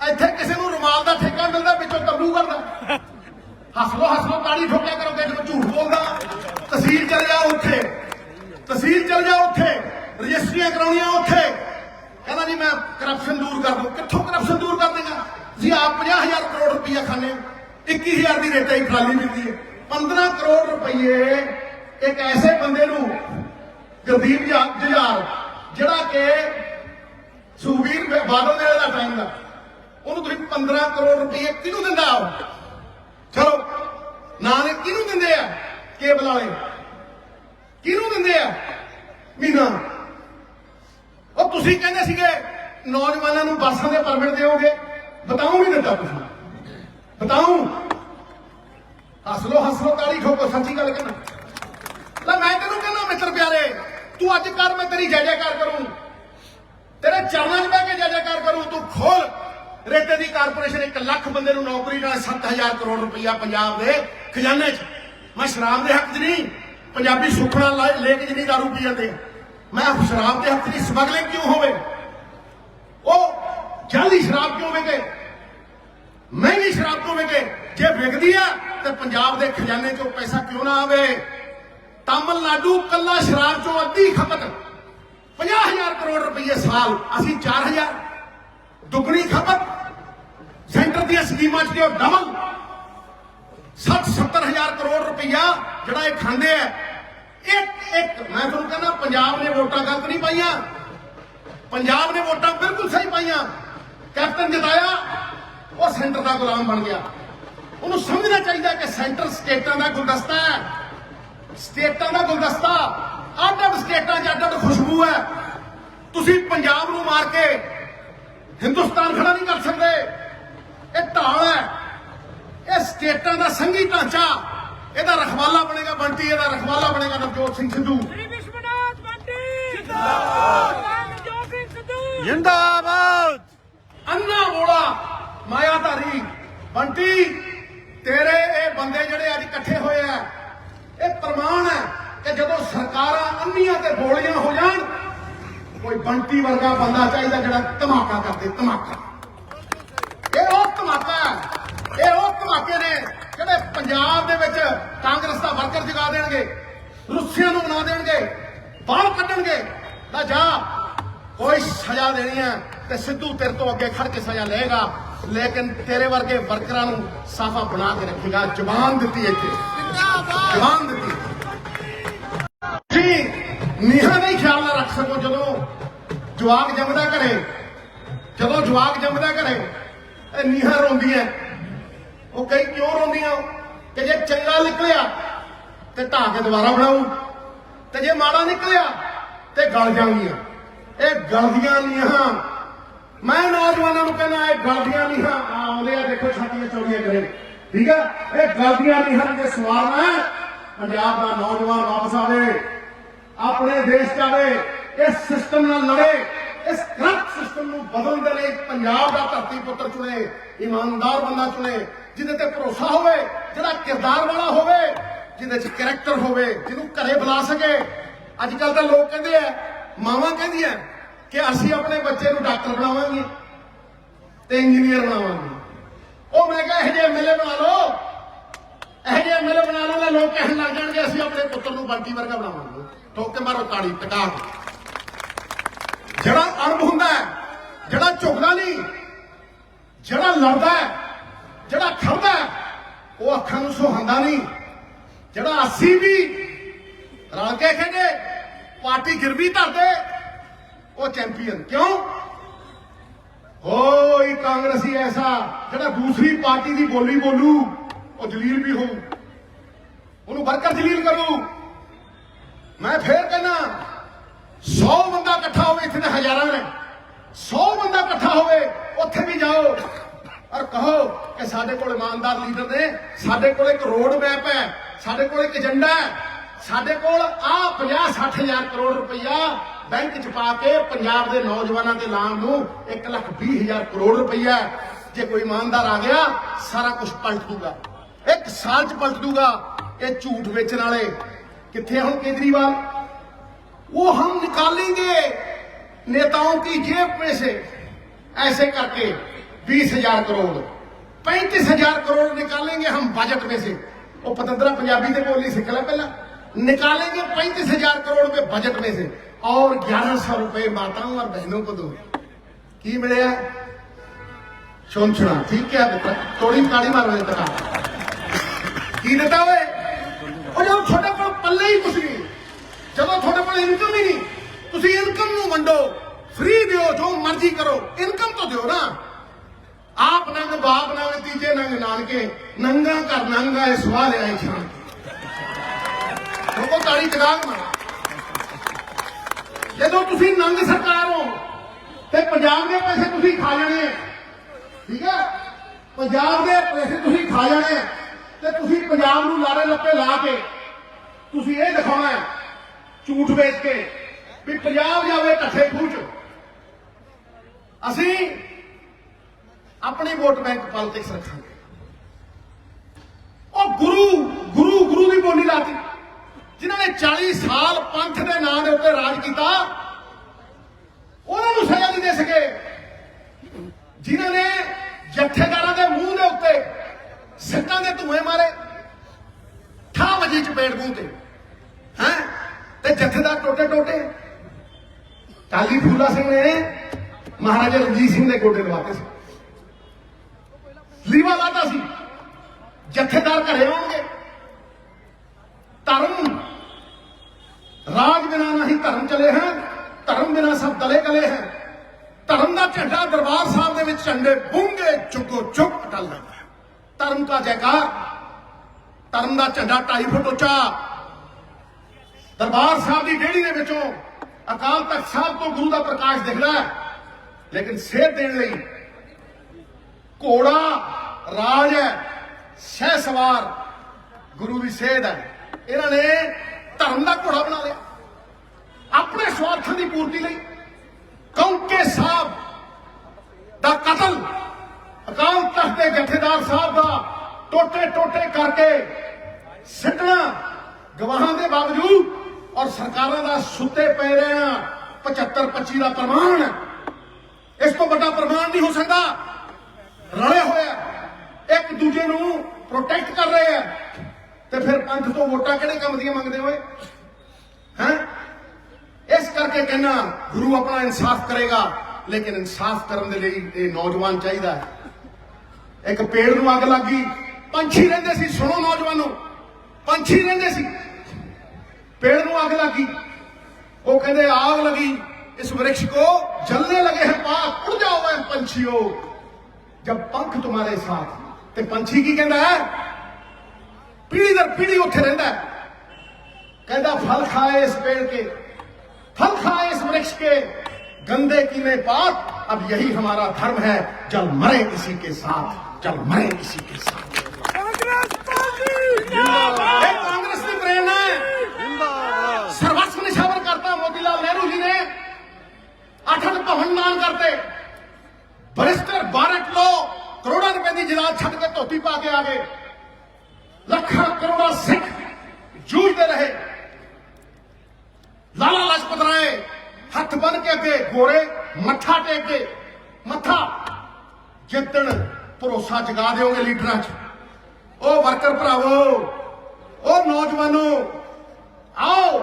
ਇੱਥੇ ਕਿਸੇ ਨੂੰ ਰੁਮਾਲ ਦਾ ਠੇਕਾ ਮਿਲਦਾ ਵਿੱਚੋਂ ਤੰਬੂ ਕੱਢਦਾ ਹੱਸ ਲੋ ਹੱਸ ਤਾੜੀ ਠੋਕਿਆ ਕਰੋ ਕਿ ਜਦੋਂ ਝੂਠ ਬੋਲਦਾ। ਤਹਿਸੀਲ ਚਲ ਜਾ ਉੱਥੇ। ਤਹਿਸੀਲ ਚਲ ਜਾ ਉੱਥੇ। ਰਜਿਸਟਰੀਆਂ ਕਰਾਉਣੀਆਂ ਉੱਥੇ। ਕਹਿੰਦਾ ਜੀ, ਮੈਂ ਕਰਪਸ਼ਨ ਦੂਰ ਕਰ ਦੂੰ। ਕਿੱਥੋਂ ਕਰਪਸ਼ਨ ਦੂਰ ਕਰ ਦੇਗਾ? ਤੁਸੀਂ ਆਪ 50000 ਕਰੋੜ ਰੁਪਈਆ ਖਾਣੇ ਹੋ। 21000 ਦੀ ਰੇਟਾਂ ਹੀ ਟਰਾਲੀ ਮਿਲਦੀ ਹੈ। 15 ਕਰੋੜ ਰੁਪਈਏ ਇੱਕ ਐਸੇ ਬੰਦੇ ਨੂੰ, ਗੁਰਦੀਪ ਜਾ- ਜੁਝਾਰ, ਜਿਹੜਾ ਕਿ ਸੁਖਬੀਰ ਬਾਦਲ ਦੇ ਦਾ ਟਾਈਮ ਦਾ। ਉਹਨੂੰ ਤੁਸੀਂ 15 ਕਰੋੜ ਰੁਪਏ ਕਿਹਨੂੰ ਦਿੰਦਾ ਉਹ? ਚਲੋ, ਨਾਨਕ ਕਿਹਨੂੰ ਦਿੰਦੇ ਆ? ਕੇਬਲ ਵਾਲੇ। ਕਿਹਨੂੰ ਦਿੰਦੇ ਆ? ਮੀਨਾ। ਉਹ ਤੁਸੀਂ ਕਹਿੰਦੇ ਸੀਗੇ, ਨੌਜਵਾਨਾਂ ਨੂੰ ਬੱਸਾਂ ਦੇ ਪਰਮਿਟ ਦਿਓਗੇ। ਬਤਾਉ ਨਹੀਂ ਦਿੱਤਾ ਤੁਸੀਂ। ਬਤਾਉ ਹੱਸ ਲੋ ਹੱਸ ਲੋ ਤਾੜੀ ਠੋਕੋ ਸੱਚੀ ਗੱਲ ਕਹਿਣਾ ਲੈ, ਮੈਂ ਤੈਨੂੰ ਕਹਿੰਦਾ, ਮਿੱਤਰ ਪਿਆਰੇ, ਤੂੰ ਅੱਜ ਕਰ, ਮੈਂ ਤੇਰੀ ਜੈ ਜੈਕਾਰ ਕਰੂੰ। ਤੇਰੇ ਚਰਨਾਂ 'ਚ ਬਹਿ ਕੇ ਜੈ ਜੈਕਾਰ ਕਰੂੰ, ਤੂੰ ਖੋਲ। ਰੇਤੇ ਦੀ ਕਾਰਪੋਰੇਸ਼ਨ 1 ਲੱਖ ਬੰਦੇ ਨੂੰ ਨੌਕਰੀ ਨਾਲ 7000 ਕਰੋੜ ਰੁਪਈਆ ਪੰਜਾਬ ਦੇ ਖਜ਼ਾਨੇ 'ਚ। ਮੈਂ ਸ਼ਰਾਬ ਦੇ ਹੱਕ 'ਚ ਨਹੀਂ, ਪੰਜਾਬੀ ਸੁਖਣਾ ਲੈ- ਕੇ ਜਿੰਨੀ ਦਾਰੂ ਪੀ ਜਾਂਦੇ ਮੈਂ ਸ਼ਰਾਬ ਦੇ ਹੱਕ 'ਚ ਨਹੀਂ, ਸਮਗਲਿੰਗ ਕਿਉਂ ਹੋਵੇ? ਉਹ ਜਾਲੀ ਸ਼ਰਾਬ ਕਿਉਂ ਵਿਕੇ ਮਹਿੰਗੀ ਸ਼ਰਾਬ ਕਿਉਂ ਵਿਕੇ ਜੇ ਵਿਕਦੀ ਆ, ਤੇ ਪੰਜਾਬ ਦੇ ਖਜ਼ਾਨੇ 'ਚੋਂ ਪੈਸਾ ਕਿਉਂ ਨਾ ਆਵੇ? ਤਾਮਿਲਨਾਡੂ ਕੱਲਾ ਸ਼ਰਾਬ 'ਚੋਂ ਅੱਧੀ ਖਪਤ। 50000 ਕਰੋੜ ਰੁਪਏ ਸਾਲ, ਅਸੀਂ 4000 ਦੁੱਗਣੀ ਖਪਤ। ਸੈਂਟਰ ਦੀਆਂ ਸਕੀਮਾਂ 'ਚ ਉਹ ਡਬਲ 60 70000 ਕਰੋੜ ਰੁਪਈਆ ਜਿਹੜਾ ਇਹ ਖਾਂਦੇ ਆ, ਇੱਕ ਇੱਕ, ਮੈਂ ਤੁਹਾਨੂੰ ਕਹਿੰਦਾ ਪੰਜਾਬ ਨੇ ਵੋਟਾਂ ਗਲਤ ਨਹੀਂ ਪਾਈਆਂ। ਪੰਜਾਬ ਨੇ ਵੋਟਾਂ ਬਿਲਕੁਲ ਸਹੀ ਪਾਈਆਂ। ਕੈਪਟਨ ਜਿਤਾਇਆ ਉਹ ਸੈਂਟਰ ਦਾ ਗੁਲਾਮ ਬਣ ਗਿਆ। ਉਹਨੂੰ ਸਮਝਣਾ ਚਾਹੀਦਾ ਕਿ ਸੈਂਟਰ ਸਟੇਟਾਂ ਦਾ ਗੁਲਦਸਤਾ ਹੈ। ਸਟੇਟਾਂ ਦਾ ਗੁਲਦਸਤਾ ਅੱਡ ਅੱਡ ਸਟੇਟਾਂ 'ਚ ਅੱਡ ਅੱਡ ਖੁਸ਼ਬੂ ਹੈ। ਤੁਸੀਂ ਪੰਜਾਬ ਨੂੰ ਮਾਰ ਕੇ ਹਿੰਦੁਸਤਾਨ ਖੜਾ ਨਹੀਂ ਕਰ ਸਕਦੇ। ਇਹ ਢਾਲ ਹੈ। ਇਹ ਸਟੇਟਾਂ ਦਾ ਸੰਘੀ ਢਾਂਚਾ। ਇਹਦਾ ਰਖਵਾਲਾ ਬਣੇਗਾ ਬੰਟੀ ਇਹਦਾ ਰਖਵਾਲਾ ਬਣੇਗਾ ਨਵਜੋਤ ਸਿੰਘ ਸਿੱਧੂ। ਵਿਸ਼ਵਨਾਥ ਬੰਟੀ। ਜਿੰਦਾਬਾਦ। ਨਵਜੋਤ ਸਿੰਘ ਸਿੱਧੂ। ਜਿੰਦਾਬਾਦ। ਬੰਟੀ ਤੇਰੇ ਇਹ ਬੰਦੇ ਜਿਹੜੇ ਅੱਜ ਇਕੱਠੇ ਹੋਏ ਆ ਇਹ ਪ੍ਰਮਾਣ ਹੈ ਕਿ ਜਦੋਂ ਸਰਕਾਰਾਂ ਅੰਨੀਆਂ ਤੇ ਬੋਲੀਆਂ ਹੋ ਜਾਣ ਕੋਈ ਬੰਟੀ ਵਰਗਾ ਬੰਦਾ ਚਾਹੀਦਾ ਜਿਹੜਾ ਧਮਾਕਾ ਕਰਦੇ ਧਮਾਕਾ। ਧਮਾਕੇ ਨੇ ਜਿਹੜੇ ਪੰਜਾਬ ਦੇ ਵਿੱਚ ਕਾਂਗਰਸ ਦਾ ਵਰਕਰ ਜਗਾ ਦੇਣਗੇ, ਰੁੱਸੀਆਂ ਨੂੰ ਬਣਾ ਦੇਣਗੇ ਬਾਹਰ ਕੱਢਣਗੇ। ਤਾਂ ਜਾ, ਕੋਈ ਸਜ਼ਾ ਦੇਣੀ ਹੈ ਤੇ ਸਿੱਧੂ ਤੇਰੇ ਤੋਂ ਅੱਗੇ ਖੜ ਕੇ ਸਜ਼ਾ ਲਏਗਾ। ਲੇਕਿਨ ਤੇਰੇ ਵਰਗੇ ਵਰਕਰਾਂ ਨੂੰ ਸਾਫਾ ਬਣਾ ਕੇ ਰੱਖੇਗਾ, ਜ਼ਬਾਨ ਦਿੱਤੀ ਇੱਥੇ। ਜ਼ਬਾਨ ਦਿੱਤੀ। ਜੀ, ਨੀਹਾਂ ਦਾ ਹੀ ਖਿਆਲ ਨਾ ਰੱਖ ਸਕੋ ਜਦੋਂ ਜਵਾਕ ਜੰਮਦਾ ਘਰੇ। ਜਦੋਂ ਜਵਾਕ ਜੰਮਦਾ ਘਰੇ, ਇਹ ਨੀਹਾਂ ਰੋਂਦੀਆਂ ਉਹ ਕਈ ਕਿਉਂ ਰੋਂਦੀਆਂ? ਕਿ ਜੇ ਚੰਗਾ ਨਿਕਲਿਆ, ਤੇ ਢਾਹ ਕੇ ਦੁਬਾਰਾ ਬਣਾਉ ਤੇ ਜੇ ਮਾੜਾ ਨਿਕਲਿਆ, ਤੇ ਗਲ ਜਾਣਗੀਆਂ ਇਹ ਗਲਦੀਆਂ ਨੀਹਾਂ ਮੈਂ ਨੌਜਵਾਨਾਂ ਨੂੰ ਕਹਿੰਦਾ, ਇਹ ਗਲਦੀਆਂ ਨੀਹਾਂ ਆ ਆਉਂਦੇ ਆ, ਦੇਖੋ ਛਾਤੀਆਂ ਚੌੜੀਆਂ ਕਰੇ ਠੀਕ ਆ? ਇਹ ਗਲਦੀਆਂ ਨੀਹਾਂ ਦੇ ਸਵਾਲ ਹੈ, ਪੰਜਾਬ ਦਾ ਨੌਜਵਾਨ ਵਾਪਸ ਆਵੇ, ਆਪਣੇ ਦੇਸ਼ ਚ ਆਵੇ ਇਸ ਸਿਸਟਮ ਨਾਲ ਲੜੇ, ਇਸ ਕਰਪਟ ਸਿਸਟਮ ਨੂੰ ਬਦਲਣ ਦੇ ਲਈ ਪੰਜਾਬ ਦਾ ਧਰਤੀ ਪੁੱਤਰ ਚੁਣੇ, ਇਮਾਨਦਾਰ ਬੰਦਾ ਚੁਣੇ ਜਿਹਦੇ ਤੇ ਭਰੋਸਾ ਹੋਵੇ, ਜਿਹੜਾ ਕਿਰਦਾਰ ਵਾਲਾ ਹੋਵੇ, ਜਿਹਦੇ ਚ ਕੈਰੈਕਟਰ ਹੋਵੇ, ਜਿਹਨੂੰ ਘਰੇ ਬੁਲਾ ਸਕੇ। ਅੱਜ ਕੱਲ ਤਾਂ ਲੋਕ ਕਹਿੰਦੇ ਆ, ਮਾਵਾਂ ਕਹਿੰਦੀਆਂ ਕਿ ਅਸੀਂ ਆਪਣੇ ਬੱਚੇ ਨੂੰ ਡਾਕਟਰ ਬਣਾਵਾਂਗੇ ਤੇ ਇੰਜੀਨੀਅਰ ਬਣਾਵਾਂਗੇ। ਉਹ ਮੈਂ ਕਿਹਾ, ਇਹ ਜਿਹੇ ਐਮਐਲਏ ਬਣਾ ਲਓ। ਇਹ ਜਿਹੇ ਐਮਐਲਏ ਬਣਾ ਲਓ ਤਾਂ ਲੋਕ ਕਹਿਣ ਲੱਗ ਜਾਣਗੇ, ਅਸੀਂ ਆਪਣੇ ਪੁੱਤਰ ਨੂੰ ਬੰਟੀ ਵਰਗਾ ਬਣਾਵਾਂਗੇ। ਠੋਕ ਕੇ ਮਾਰੋ ਤਾੜੀ, ਟਕਾ ਜਿਹੜਾ ਅਣਬ ਹੁੰਦਾ ਜਿਹੜਾ ਝੁਕਦਾ ਨਹੀਂ, ਜਿਹੜਾ ਲੜਦਾ ਹੈ ਜਿਹੜਾ ਖੜਦਾ ਉਹ ਅੱਖਾਂ ਨੂੰ ਸੁਹਾਂਦਾ ਨਹੀਂ। ਜਿਹੜਾ ਅਸੀਂ ਵੀ ਰਲ ਕੇ ਖੇਡੇ, ਪਾਰਟੀ ਗਿਰਵੀ ਧਰਦੇ, ਉਹ ਚੈਂਪੀਅਨ ਕਿਉਂ? ਹੋਈ ਕਾਂਗਰਸੀ ਐਸਾ, ਜਿਹੜਾ ਦੂਸਰੀ ਪਾਰਟੀ ਦੀ ਬੋਲੀ ਬੋਲੂ, ਉਹ ਦਲੀਲ ਵੀ ਹੋਊ। ਉਹਨੂੰ ਵਰਕਰ ਜਲੀਲ ਕਰੂ। ਮੈਂ ਫੇਰ ਕਹਿੰਦਾ 100 ਬੰਦਾ ਇਕੱਠਾ ਹੋਵੇ, ਇੱਥੇ ਤਾਂ ਹਜ਼ਾਰਾਂ ਨੇ। 100 ਬੰਦਾ ਇਕੱਠਾ ਹੋਵੇ, ਉੱਥੇ ਵੀ ਜਾਓ। ਔਰ ਕਹੋ ਕਿ ਸਾਡੇ ਕੋਲ ਇਮਾਨਦਾਰ ਲੀਡਰ ਨੇ ਸਾਡੇ ਕੋਲ ਇੱਕ ਰੋਡ ਮੈਪ ਹੈ ਸਾਡੇ ਕੋਲ ਇੱਕ ਏਜੰਡਾ ਹੈ ਸਾਡੇ ਕੋਲ ਆ 50 60 ਹਜ਼ਾਰ ਕਰੋੜ ਰੁਪਈਆ ਬੈਂਕ 'ਚ ਪਾ ਕੇ ਪੰਜਾਬ ਦੇ ਨੌਜਵਾਨਾਂ ਦੇ ਲਾਮ ਨੂੰ 1 ਲੱਖ 20 ਹਜ਼ਾਰ ਕਰੋੜ ਰੁਪਈਆ ਹੈ। ਜੇ ਕੋਈ ਇਮਾਨਦਾਰ ਆ ਗਿਆ ਸਾਰਾ ਕੁਝ ਪਲਟ ਦੂਗਾ ਇੱਕ ਸਾਲ 'ਚ ਪਲਟ ਦੂਗਾ ਇਹ ਝੂਠ ਵੇਚਣ ਵਾਲੇ ਕਿੱਥੇ ਆ ਹੁਣ ਕੇਜਰੀਵਾਲ वो हम निकालेंगे नेताओं की जेब में से ऐसे करके बीस हजार करोड़ पैंतीस हजार करोड़ निकालेंगे हम बजट में से वो पतंदरा पंजाबी से बोलनी सीख ले पहला निकालेंगे पैंतीस हजार करोड़ रुपए बजट में से और ग्यारह सौ रुपए माताओं और बहनों को दो की मिले सुन सुना ठीक है पुत्र थोड़ी काली मारो तक ਕੀ ਦਿੱਤਾ ਓਏ ਉਹ ਜਦੋਂ ਤੁਹਾਡੇ ਕੋਲ ਪੱਲੇ ਹੀ ਕੁਛ ਨਹੀਂ ਜਦੋਂ ਤੁਹਾਡੇ ਕੋਲ ਇਨਕਮ ਹੀ ਨਹੀਂ ਤੁਸੀਂ ਇਨਕਮ ਨੂੰ ਵੰਡੋ ਫ੍ਰੀ ਦਿਓ ਜੋ ਮਰਜ਼ੀ ਕਰੋ ਇਨਕਮ ਤਾਂ ਦਿਓ ਨਾ ਆਪ ਨੰਗ, ਬਾਪ ਨੰਗ, ਤੀਜੇ ਨੰਗ ਨਾਨਕੇ ਨੰਗਾ ਘਰ ਨੰਗਾ ਇਹ ਸਵਾਲ ਆਏ ਛਾਣ ਲੋਕੋ ਤਾੜੀ ਜਗਾਗ ਮਾਰ। ਜਦੋਂ ਤੁਸੀਂ ਨੰਗ ਸਰਕਾਰ ਹੋ, ਤੇ ਪੰਜਾਬ ਦੇ ਪੈਸੇ ਤੁਸੀਂ ਖਾ ਜਾਣੇ ਠੀਕ ਹੈ? ਪੰਜਾਬ ਦੇ ਪੈਸੇ ਤੁਸੀਂ ਖਾ ਜਾਣੇ ਤੇ ਤੁਸੀਂ ਪੰਜਾਬ ਨੂੰ ਲਾਰੇ ਲੱਪੇ ਲਾ ਕੇ ਤੁਸੀਂ ਇਹ ਦਿਖਾਉਣਾ ਹੈ, ਝੂਠ ਵੇਚ ਕੇ ਵੀ ਪੰਜਾਬ ਜਾਵੇ ਢੱਠੇ ਖੂਚ ਅਸੀਂ ਆਪਣੀ ਵੋਟ ਬੈਂਕ ਪੋਲਿਟਿਕਸ ਰੱਖਾਂਗੇ। ਉਹ ਗੁਰੂ ਗੁਰੂ ਗੁਰੂ ਦੀ ਬੋਲੀ ਲਾਤੀ ਜਿਨ੍ਹਾਂ ਨੇ 40 ਸਾਲ ਪੰਥ ਦੇ ਨਾਂ ਦੇ ਉੱਤੇ ਰਾਜ ਕੀਤਾ, ਉਹਨਾਂ ਨੂੰ ਸਜ਼ਾ ਨਹੀਂ ਦੇ ਸਕੇ। ਜਿਨ੍ਹਾਂ ਨੇ ਜਥੇਦਾਰਾਂ ਦੇ ਮੂੰਹ ਦੇ ਉੱਤੇ ਸਿੱਟਾਂ ਦੇ ਧੂਏ ਮਾਰੇ ਠਾ ਵਜੀ ਚ ਪੇੜ ਮੂੰਹ ਤੇ, ਹੈ? ਤੇ ਜਥੇਦਾਰ ਟੋਟੇ ਟੋਟੇ। ਕਾਲੀ ਫੂਲਾ ਸਿੰਘ ਨੇ ਮਹਾਰਾਜਾ ਰਣਜੀਤ ਸਿੰਘ ਦੇ ਗੋਡੇ ਲਵਾਤੇ ਸੀ। ਲੀਵਾ ਲਾਤਾ ਸੀ। ਜਥੇਦਾਰ ਘਰੇ ਆਉਣਗੇ। ਧਰਮ, ਰਾਜ ਬਿਨਾ ਨਹੀਂ ਧਰਮ ਚਲੇ ਹੈ ਧਰਮ ਬਿਨਾ ਸਭ ਦਲੇ ਕਲੇ ਹੈ ਧਰਮ ਦਾ ਝੰਡਾ ਦਰਬਾਰ ਸਾਹਿਬ ਦੇ ਵਿੱਚ ਝੰਡੇ ਬੂੰਗੇ ਚੁੱਕੋ ਚੁੱਕ ਟਲ ਜਾਂਦਾ ਧਰਮ ਦਾ ਜੈਕਾਰ, ਧਰਮ ਦਾ ਝੰਡਾ 2.5 ਫੁੱਟ ਉੱਚਾ। ਦਰਬਾਰ ਸਾਹਿਬ ਦੀ ਡੇੜੀ ਦੇ ਵਿੱਚੋਂ ਅਕਾਲ ਤਖਤ ਸਾਹਿਬ ਤੋਂ ਗੁਰੂ ਦਾ ਪ੍ਰਕਾਸ਼ ਦਿਖਦਾ ਹੈ। ਲੇਕਿਨ ਸੇਧ ਦੇਣ ਲਈ ਘੋੜਾ ਰਾਜ ਹੈ, ਸ਼ਹਿ ਸਵਾਰ, ਗੁਰੂ ਵੀ ਸੇਧ ਹੈ। ਇਹਨਾਂ ਨੇ ਧਰਮ ਦਾ ਘੋੜਾ ਬਣਾ ਲਿਆ। ਆਪਣੇ ਸਵਾਰਥਾਂ ਦੀ ਪੂਰਤੀ ਲਈ ਕੌਂਕੇ ਸਾਹਿਬ ਦਾ ਕਤਲ, ਅਕਾਲ ਤਖਤ ਦੇ ਜਥੇਦਾਰ ਸਾਹਿਬ ਦਾ ਟੋਟੇ ਟੋਟੇ ਕਰਕੇ ਸਿੱਟਣਾ ਗਵਾਹਾਂ ਦੇ ਬਾਵਜੂਦ ਔਰ ਸਰਕਾਰਾਂ ਦਾ ਸੁੱਤੇ ਪੈ ਆ 75 25 ਦਾ ਪ੍ਰਮਾਣ। ਇਸ ਤੋਂ ਵੱਡਾ ਪ੍ਰਮਾਣ ਨਹੀਂ ਹੋ ਸਕਦਾ। ਰਲੇ ਹੋਇਆ ਇੱਕ ਦੂਜੇ ਨੂੰ ਪ੍ਰੋਟੈਕਟ ਕਰ ਰਹੇ ਆ। ਤੇ ਫਿਰ ਪੰਥ ਤੋਂ ਵੋਟਾਂ ਕਿਹੜੇ ਕੰਮ ਦੀਆਂ ਮੰਗਦੇ ਹੋਏ? ਹੈ? ਇਸ ਕਰਕੇ ਕਹਿੰਦਾ, ਗੁਰੂ ਆਪਣਾ ਇਨਸਾਫ ਕਰੇਗਾ, ਲੇਕਿਨ ਇਨਸਾਫ ਕਰਨ ਦੇ ਲਈ ਇਹ ਨੌਜਵਾਨ ਚਾਹੀਦਾ ਹੈ। ਇੱਕ ਪੇੜ ਨੂੰ ਅੱਗ ਲੱਗ ਗਈ। ਪੰਛੀ ਰਹਿੰਦੇ ਸੀ, ਸੁਣੋ ਨੌਜਵਾਨੋ। ਪੰਛੀ ਰਹਿੰਦੇ ਸੀ। ਪੇੜ ਨੂੰ ਅੱਗ ਲੱਗ ਗਈ। ਉਹ ਕਹਿੰਦੇ, ਆਗ ਲੱਗੀ। ਇਸ ਵਿਰਖ ਕੋ ਜਲਨੇ ਲਗੇ ਹੈ ਪਾ ਉੜ ਜਾਓ ਐ ਪੰਛੀਓ। जब पंख तुम्हारे साथ ਤੇ ਪੰਛੀ ਕੀ ਕਹਿੰਦਾ ਹੈ ਪੀੜੀ ਦਰ ਪੀੜੀ ਉੱਥੇ ਰਹਿੰਦਾ ਹੈ कहता फल खाए इस पेड़ के फल खाए इस वृक्ष के गंदे कीने पाप अब यही हमारा धर्म है चल मरे इसी के साथ चल मरे इसी के साथ ਕਾਂਗਰਸ ਪਾਰਟੀ ਇਹ ਕਾਂਗਰਸ ਦੀ ਪ੍ਰੇਰਣਾ ਹੈ ਜਿੰਦਾਬਾਦ ਸਰਵਸਵ ਨਿਸ਼ਾਵਰ ਕਰਤਾ ਮੋਤੀ ਲਾਲ ਨਹਿਰੂ ਜੀ ਬਰਿਸਟਰ ਬਾਰਟ ਲੋ ਕਰੋੜਾਂ ਰੁਪਏ ਦੀ ਜਨਾਤ ਛੱਡ ਕੇ ਧੋਤੀ ਪਾ ਕੇ ਆ ਗਏ। ਲੱਖਾਂ ਕਰੋੜਾਂ ਸਿੱਖ ਜੂਝਦੇ ਰਹੇ। ਲਾਲਾ ਲਾਜਪਤ ਰਾਏ ਹੱਥ ਬੰਨ ਕੇ ਅੱਗੇ ਗੋਰੇ, ਮੱਥਾ ਟੇਕ ਕੇ ਮੱਥਾ ਜਿੱਤਣ ਭਰੋਸਾ ਜਗਾ ਦਿਓਗੇ ਲੀਡਰਾਂ 'ਚ। ਉਹ ਵਰਕਰ ਭਰਾਵੋ, ਉਹ ਨੌਜਵਾਨੋ, ਆਓ,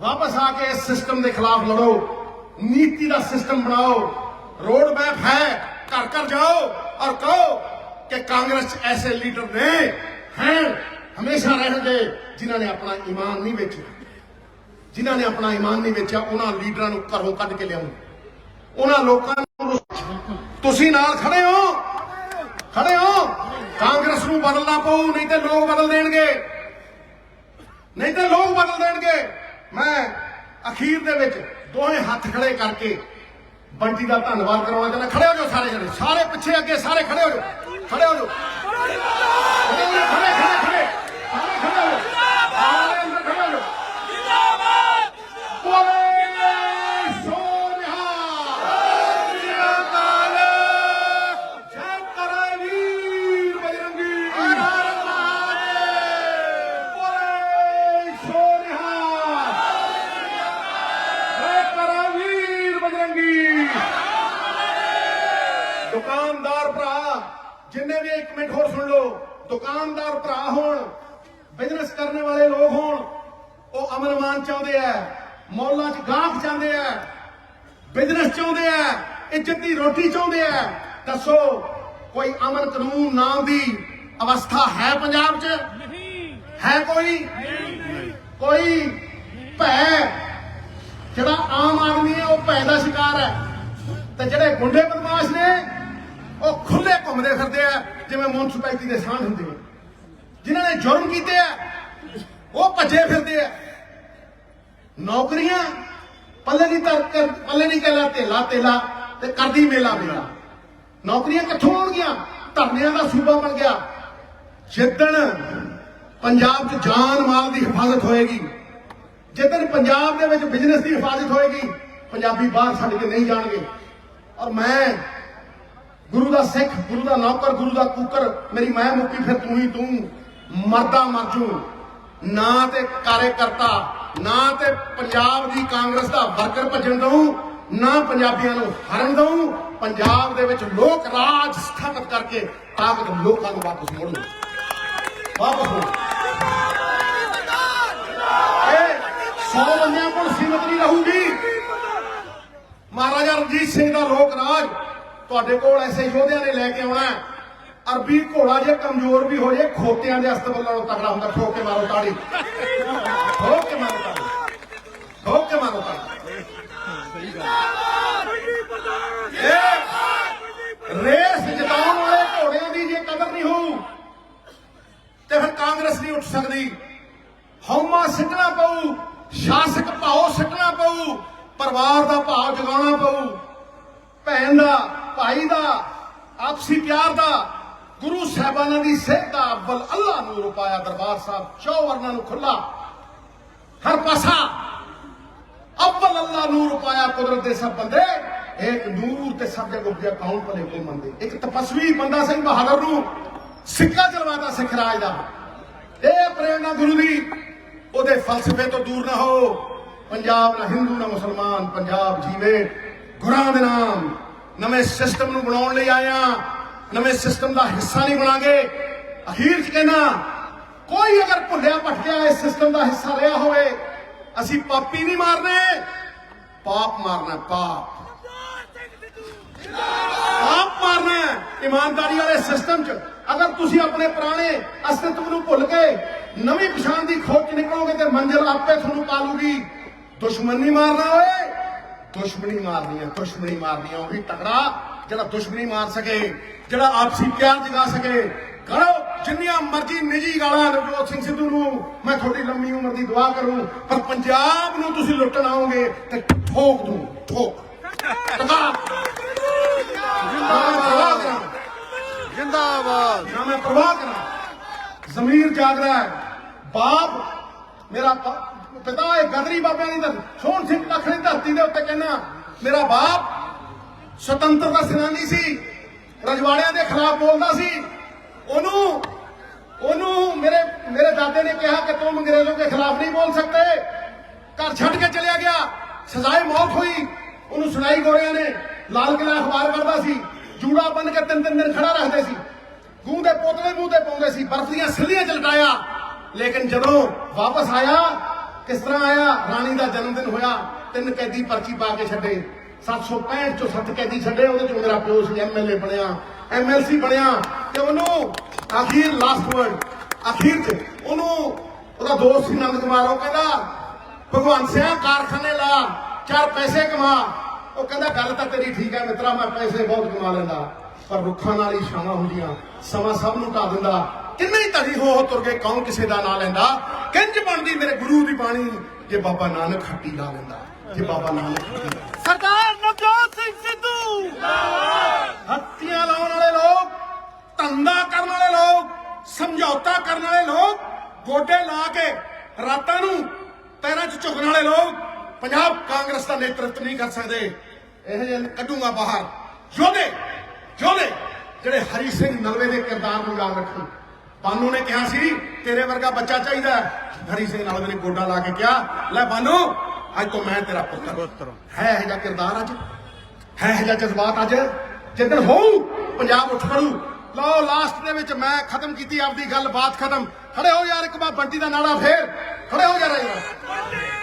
ਵਾਪਸ ਆ ਕੇ ਇਸ ਸਿਸਟਮ ਦੇ ਖਿਲਾਫ ਲੜੋ। ਨੀਤੀ ਦਾ ਸਿਸਟਮ ਬਣਾਓ। ਰੋਡ ਮੈਪ ਹੈ। ਘਰ ਘਰ ਜਾਓ ਔਰ ਕਹੋ ਕਿ ਕਾਂਗਰਸ 'ਚ ਐਸੇ ਲੀਡਰ ਨੇ हैं ਹਮੇਸ਼ਾ ਰਹਿਣਗੇ ਜਿਨ੍ਹਾਂ ਨੇ ਆਪਣਾ ਈਮਾਨ ਨਹੀਂ ਵੇਚਿਆ। ਜਿਨ੍ਹਾਂ ਨੇ ਆਪਣਾ ਈਮਾਨ ਨਹੀਂ ਵੇਚਿਆ, ਉਹਨਾਂ ਲੀਡਰਾਂ ਨੂੰ ਘਰੋਂ ਕੱਢ ਕੇ ਲਿਆਉਂ ਉਹਨਾਂ ਲੋਕਾਂ ਨੂੰ ਤੁਸੀਂ ਨਾਲ ਖੜੇ ਹੋ। ਖੜੇ ਹੋ। ਕਾਂਗਰਸ ਨੂੰ ਬਦਲਣਾ ਪਊ, ਨਹੀਂ ਤੇ ਲੋਕ ਬਦਲ ਦੇਣਗੇ। ਨਹੀਂ ਤੇ ਲੋਕ ਬਦਲ ਦੇਣਗੇ। ਮੈਂ ਅਖੀਰ ਦੇ ਵਿੱਚ ਦੋਹੇ ਹੱਥ ਖੜੇ ਕਰਕੇ ਬੰਟੀ ਦਾ ਧੰਨਵਾਦ ਕਰਾਉਣਾ ਚਾਹੁੰਦਾ। ਖੜੇ ਹੋ ਜਾਓ ਸਾਰੇ ਜਣੇ। ਸਾਰੇ ਪਿੱਛੇ ਅੱਗੇ ਸਾਰੇ ਖੜੇ ਹੋ ਜਾਓ। ਖੜੇ ਹੋ ਜਾਓ ਖੜੇ ਖੜੇ ਸਾਰੇ ਖੜੇ ਹੋ ਜਾਓ ਸਾਰੇ ਅੰਦਰ ਖੜੇ ਹੋ ਜਾਓ ਜਿੰਦਾਬਾਦ ਬੋਲੇ ਸੋਨਿਹਾ ਜੈ ਕਰਵੀਰ ਬਜਰੰਗੀ ਹਰ ਹਰ ਮਹਾਦੇਵ ਬੋਲੇ ਸੋਨਿਹਾ ਜੈ ਕਰਵੀਰ ਬਜਰੰਗੀ ਦੁਕਾਨਦਾਰ ਭਰਾ ਜਿੰਨੇ ਵੀ ਇੱਕ ਮਿੰਟ ਹੋਰ ਸੁਣ ਲਓ ਦੁਕਾਨਦਾਰ ਭਰਾ ਹੋਣ ਬਿਜ਼ਨਸ ਕਰਨ ਵਾਲੇ ਲੋਕ ਹੋਣ ਉਹ ਅਮਨ ਮਾਨ ਚਾਹੁੰਦੇ ਆ ਮੌਲਾਂ 'ਚ ਗਾਹਕ ਚਾਹੁੰਦੇ ਆ ਬਿਜ਼ਨਸ ਚਾਹੁੰਦੇ ਆ ਇੱਜ਼ਤ ਦੀ ਰੋਟੀ ਚਾਹੁੰਦੇ ਆ ਦੱਸੋ ਕੋਈ ਅਮਨ ਕਾਨੂੰਨ ਨਾਮ ਦੀ ਅਵਸਥਾ ਹੈ ਪੰਜਾਬ 'ਚ? ਨਹੀਂ ਹੈ ਕੋਈ? ਕੋਈ ਭੈ? ਜਿਹੜਾ ਆਮ ਆਦਮੀ ਹੈ, ਉਹ ਭੈ ਦਾ ਸ਼ਿਕਾਰ ਹੈ। ਤੇ ਜਿਹੜੇ ਗੁੰਡੇ ਬਦਮਾਸ਼ ਨੇ, ਉਹ ਖੁੱਲੇ ਘੁੰਮਦੇ ਫਿਰਦੇ ਆ, ਜਿਵੇਂ ਮੁਨਸਪੈਲਿਟੀ ਦੇ ਸਾਂਢ ਹੁੰਦੇ ਆ। ਜਿਨ੍ਹਾਂ ਨੇ ਜੁਰਮ ਕੀਤੇ ਆ, ਉਹ ਭੱਜੇ ਫਿਰਦੇ ਆ। ਨੌਕਰੀਆਂ, ਪੱਲੇ ਨਹੀਂ ਤਰ ਕਰ ਪੱਲੇ ਨਹੀਂ ਕਹਿਲਾ ਤੇਲਾ ਤੇਲਾ ਤੇ ਕਰਦੀ ਮੇਲਾ ਮੇਲਾ। ਨੌਕਰੀਆਂ ਕਿੱਥੋਂ ਆਉਣਗੀਆਂ? ਧਰਨਿਆਂ ਦਾ ਸੂਬਾ ਬਣ ਗਿਆ। ਜਿੱਦਣ ਪੰਜਾਬ 'ਚ ਜਾਨ ਮਾਲ ਦੀ ਹਿਫਾਜ਼ਤ ਹੋਏਗੀ, ਜਿੱਦਣ ਪੰਜਾਬ ਦੇ ਵਿੱਚ ਬਿਜ਼ਨਸ ਦੀ ਹਿਫਾਜ਼ਤ ਹੋਏਗੀ, ਪੰਜਾਬੀ ਬਾਹਰ ਛੱਡ ਕੇ ਨਹੀਂ ਜਾਣਗੇ। ਔਰ ਮੈਂ ਗੁਰੂ ਦਾ ਸਿੱਖ, ਗੁਰੂ ਦਾ ਨੌਕਰ, ਗੁਰੂ ਦਾ ਕੂਕਰ, ਮੇਰੀ ਮੈਂ ਮੁੱਕੀ ਫਿਰ ਤੂੰ ਹੀ ਤੂੰ, ਮਰਦਾ ਮਰਜੂ ਨਾ ਤੇ ਕਾਰਜਕਰਤਾ, ਨਾ ਤੇ ਪੰਜਾਬ ਦੀ ਕਾਂਗਰਸ ਦਾ ਵਰਕਰ ਭੱਜਣ ਦਊ। ਨਾ ਪੰਜਾਬੀਆਂ ਨੂੰ ਹਰਨ ਦਊ ਪੰਜਾਬ ਦੇ ਵਿੱਚ ਲੋਕ ਰਾਜ ਸਥਾਪਿਤ ਕਰਕੇ ਤਾਕਤ ਲੋਕਾਂ ਨੂੰ ਵਾਪਸ ਮੋੜ ਵਾਪਸ ਮੋੜ ਇਹ 100 ਬੰਦਿਆਂ ਕੋਲ ਸੀਮਤ ਨਹੀਂ ਰਹੂਗੀ। ਮਹਾਰਾਜਾ ਰਣਜੀਤ ਸਿੰਘ ਦਾ ਲੋਕ ਰਾਜ ਤੁਹਾਡੇ ਕੋਲ ਐਸੇ ਯੋਧਿਆਂ ਨੇ ਲੈ ਕੇ ਆਉਣਾ ਅਰਬੀ ਘੋੜਾ ਜੇ ਕਮਜ਼ੋਰ ਵੀ ਹੋ ਜੇ, ਖੋਤਿਆਂ ਦੇ ਅਸਤਬਲ ਨੂੰ ਤਕੜਾ ਹੁੰਦਾ, ਠੋਕ ਕੇ ਮਾਰੋ ਤਾੜੀ। ਠੋਕ ਕੇ ਮਾਰੋ ਤਾੜੀ ਠੋਕ ਕੇ ਮਾਰੋ ਤਾੜੀ ਇਹ ਰੇਸ ਜਿਤਾਉਣ ਵਾਲੇ ਘੋੜਿਆਂ ਦੀ ਜੇ ਕਦਰ ਨਹੀਂ ਹੋਊ ਤੇ ਫਿਰ ਕਾਂਗਰਸ ਨਹੀਂ ਉੱਠ ਸਕਦੀ। ਹਉਮਾ ਸਿੱਟਣਾ ਪਊ, ਸ਼ਾਸਕ ਭਾਉ ਸਿੱਟਣਾ ਪਊ, ਪਰਿਵਾਰ ਦਾ ਭਾਵ ਜਗਾਉਣਾ ਪਊ। ਭੈਣ ਦਾ, ਭਾਈ ਦਾ, ਆਪਸੀ ਪਿਆਰ ਦਾ, ਗੁਰੂ ਸਾਹਿਬਾਨਾਂ ਦੀ ਸਿਹਤ ਦਾ ਅਵਲ ਅੱਲਾ ਨੂੰ ਰੁਪਾਇਆ ਦਰਬਾਰ ਸਾਹਿਬ, ਚੌ ਨੂੰ ਖੁੱਲਾ ਹਰ ਪਾਸਾ ਅਵਲ ਅੱਲਾ ਨੂਰ ਪਾਇਆ ਕੁਦਰਤ ਦੇ ਸਭ ਬੰਦੇ, ਇੱਕ ਨੂਰ ਤੇ ਸਭ ਦੇ ਗੁਪਤ ਅਕਾਊਂਟ ਭਲੇ ਕੋ ਮੰਦੇ ਇੱਕ ਤਪਸਵੀ ਬੰਦਾ ਸਿੰਘ ਬਹਾਦਰ ਨੂੰ ਸਿੱਕਾ ਚਲਵਾਦਾ ਸਿੱਖ ਰਾਜ ਦਾ। ਪ੍ਰੇਰਣਾ ਗੁਰੂ ਦੀ। ਉਹਦੇ ਫਲਸਫੇ ਤੋਂ ਦੂਰ ਨਾ ਹੋ। ਪੰਜਾਬ ਨਾ ਹਿੰਦੂ ਨਾ ਮੁਸਲਮਾਨ ਪੰਜਾਬ ਜੀਵੇ। ਗੁਰਾਂ ਦੇ ਨਾਮ ਨਵੇਂ ਸਿਸਟਮ ਨੂੰ ਬਣਾਉਣ ਲਈ ਆਇਆ ਨਵੇਂ ਸਿਸਟਮ ਦਾ ਹਿੱਸਾ ਨਹੀਂ ਬਣਾਂਗੇ। ਅਖੀਰ ਚ ਕਹਿਣਾ ਕੋਈ ਅਗਰ ਭੁੱਲਿਆ ਭਟਕਿਆ ਇਸ ਸਿਸਟਮ ਦਾ ਹਿੱਸਾ ਰਿਹਾ ਹੋਵੇ ਅਸੀਂ ਪਾਪੀ ਨਹੀਂ ਮਾਰਨੇ। ਪਾਪ ਮਾਰਨਾ ਪਾਪ। ਆਪ ਮਾਰਨਾ ਇਮਾਨਦਾਰੀ ਵਾਲੇ ਸਿਸਟਮ 'ਚ। ਅਗਰ ਤੁਸੀਂ ਆਪਣੇ ਪੁਰਾਣੇ ਅਸਤਿਤਵ ਨੂੰ ਭੁੱਲ ਕੇ ਨਵੀਂ ਪਛਾਣ ਦੀ ਖੋਜ ਨਿਕਲੋਗੇ ਤੇ ਮੰਜ਼ਿਲ ਆਪੇ ਤੁਹਾਨੂੰ ਪਾਲੂਗੀ। ਦੁਸ਼ਮਣ ਮਾਰਨਾ ਓਏ। ਦੁਸ਼ਮਣੀ ਮਾਰਨੀ ਹੈ ਦੁਸ਼ਮਣੀ ਮਾਰਨੀ ਹੈ ਉਹੀ ਤਕੜਾ ਜਿਹੜਾ ਦੁਸ਼ਮਣੀ ਮਾਰ ਸਕੇ ਜਿਹੜਾ ਆਪਸੀ ਪਿਆਰ ਜਗਾ ਸਕੇ। ਕਰੋ ਜਿੰਨੀਆਂ ਮਰਜ਼ੀ ਨਿੱਜੀ ਗਾਲਾਂ ਨਵਜੋਤ ਸਿੰਘ ਸਿੱਧੂ ਨੂੰ ਮੈਂ ਤੁਹਾਡੀ ਲੰਮੀ ਉਮਰ ਦੀ ਦੁਆ ਕਰੂੰ ਪਰ ਪੰਜਾਬ ਨੂੰ ਤੁਸੀਂ ਲੁੱਟਣ ਆਓਗੇ ਤੇ ਠੋਕ ਦੂੰ ਠੋਕ। ਕਰਾਂ ਜਿੰਦਾਬਾਦ। ਨਾ ਮੈਂ ਪ੍ਰਵਾਹ ਕਰਾਂ। ਜ਼ਮੀਰ ਜਾਗਦਾ ਹੈ। ਬਾਪ, ਮੇਰਾ ਪਿਤਾ ਇਹ ਗਦਰੀ ਬਾਬਿਆਂ ਦੀ ਧਰਤੀ ਸੋਹਣ ਸਿੰਘ ਲੱਖ ਧਰਤੀ ਦੇ ਉੱਤੇ ਕਹਿੰਦਾ, ਮੇਰਾ ਬਾਪ ਸੁਤੰਤਰਤਾ ਸੈਨਾਨੀ ਸੀ, ਰਜਵਾੜਿਆਂ ਦੇ ਖਿਲਾਫ ਬੋਲਦਾ ਸੀ। ਉਹਨੂੰ ਉਹਨੂੰ ਮੇਰੇ ਮੇਰੇ ਦਾਦੇ ਨੇ ਕਿਹਾ ਕਿ ਤੂੰ ਅੰਗਰੇਜ਼ੋਂ ਦੇ ਖਿਲਾਫ ਨਹੀਂ ਬੋਲ ਸਕਤੇ ਘਰ ਛੱਡ ਕੇ ਚਲਿਆ ਗਿਆ। ਸਜ਼ਾਏ ਮੌਤ ਹੋਈ। ਉਹਨੂੰ ਸੁਣਾਈ ਗੋਰਿਆਂ ਨੇ। ਲਾਲ ਕਿਲਾ ਅਖਬਾਰ ਕਰਦਾ ਸੀ। ਜੂੜਾ ਬੰਨ ਕੇ ਤਿੰਨ ਤਿੰਨ ਦਿਨ ਖੜਾ ਰੱਖਦੇ ਸੀ। ਗੂੰ ਦੇ ਪੋਤਲੇ ਮੂੰਹ ਤੇ ਪਾਉਂਦੇ ਸੀ ਬਰਫ਼ ਦੀਆਂ ਸਿੱਲੀਆਂ ਚ ਲੇਕਿਨ ਜਦੋਂ ਵਾਪਸ ਆਇਆ, ਕਿਸ ਤਰ੍ਹਾਂ ਆਇਆ? ਰਾਣੀ ਦਾ ਜਨਮ ਦਿਨ ਹੋਇਆ, ਤਿੰਨ ਕੈਦੀ ਪਰਚੀ ਪਾ ਕੇ ਛੱਡੇ। 765 ਚੋਂ ਸੱਤ ਕੈਦੀ ਛੱਡੇ, ਉਹਦੇ ਚੋਂ ਮੇਰਾ ਪਿਓ ਸੀ ਐਮਐਲਏ ਬਣਿਆ। ਐਮਐਲਸੀ ਬਣਿਆ ਤੇ ਉਹਨੂੰ ਅਖੀਰ ਲਾਸਟ ਵਰਡ ਅਖੀਰ ਚ ਉਹਨੂੰ ਉਹਦਾ ਦੋਸਤ ਸੀ ਨੰਦ ਕੁਮਾਰ, ਉਹ ਕਹਿੰਦਾ, ਭਗਵਾਨ ਸਿੰਘ ਕਾਰਖਾਨੇ ਲਾ, ਚਾਰ ਪੈਸੇ ਕਮਾ। ਉਹ ਕਹਿੰਦਾ ਗੱਲ ਤਾਂ ਤੇਰੀ ਠੀਕ ਹੈ ਮਿੱਤਰਾ ਮੈਂ ਪੈਸੇ ਬਹੁਤ ਕਮਾ ਲੈਂਦਾ ਪਰ ਰੁੱਖਾਂ ਨਾਲ ਹੀ ਛਾਵਾਂ ਹੁੰਦੀਆਂ ਸਮਾਂ ਸਭ ਨੂੰ ਢਾ ਦਿੰਦਾ। ਕਿੰਨੇ ਹੀ ਧੜੀ ਹੋ ਤੁਰ ਗਏ ਕੌਣ ਕਿਸੇ ਦਾ ਨਾਂ ਲੈਂਦਾ? ਕਿੰਜ ਬਣਦੀ ਮੇਰੇ ਗੁਰੂ ਦੀ ਬਾਣੀ ਜੇ ਬਾਬਾ ਨਾਨਕ ਖੱਟੀ ਲਾ ਲੈਂਦਾ ਜੇ ਬਾਬਾ ਨਾਨਕ ਸਰਦਾਰ ਨਵਜੋਤ ਸਿੰਘ ਸਿੱਧੂ। ਹੱਤੀਆਂ ਲਾਉਣ ਵਾਲੇ ਲੋਕ ਧੰਦਾ ਕਰਨ ਵਾਲੇ ਲੋਕ ਸਮਝੌਤਾ ਕਰਨ ਵਾਲੇ ਲੋਕ ਗੋਡੇ ਲਾ ਕੇ ਰਾਤਾਂ ਨੂੰ ਪੈਰਾਂ 'ਚ ਝੁਕਣ ਵਾਲੇ ਲੋਕ ਪੰਜਾਬ ਕਾਂਗਰਸ ਦਾ ਨੇਤਰਤਵ ਨਹੀਂ ਕਰ ਸਕਦੇ। ਇਹ ਜਿਹੇ ਕੱਢੂਗਾ ਬਾਹਰ। ਯੋਧੇ ਯੋਧੇ ਜਿਹੜੇ ਹਰੀ ਸਿੰਘ ਨਲਵੇ ਦੇ ਕਿਰਦਾਰ ਨੂੰ ਯਾਦ ਰੱਖਣ। ਬਾਨੂ ਨੇ ਕਿਹਾ ਸੀ ਤੇਰੇ ਵਰਗਾ ਬੱਚਾ ਚਾਹੀਦਾ। ਹਰੀ ਸਿੰਘ ਨਲਵੇ ਨੇ ਗੋਡਾ ਲਾ ਕੇ ਕਿਹਾ ਲੈ ਬਾਨੂ ਅੱਜ ਤੋਂ ਮੈਂ ਤੇਰਾ ਪੁੱਤਰ। ਹੈ ਇਹ ਜਿਹਾ ਕਿਰਦਾਰ ਅੱਜ। ਹੈ ਇਹ ਜਿਹਾ ਜਜ਼ਬਾਤ ਅੱਜ। ਜਿੱਦਣ ਹੋਊ ਪੰਜਾਬ ਉੱਠ ਖੜੂ ਲਓ ਲਾਸਟ ਦੇ ਵਿੱਚ ਮੈਂ ਖਤਮ ਕੀਤੀ ਆਪਦੀ ਗੱਲ ਬਾਤ ਖਤਮ। ਖੜੇ ਹੋ ਯਾਰ ਇੱਕ ਵਾਰ ਬੰਟੀ ਦਾ ਨਾਰਾ ਫੇਰ। ਖੜੇ ਹੋ ਯਾਰ ਯਾਰ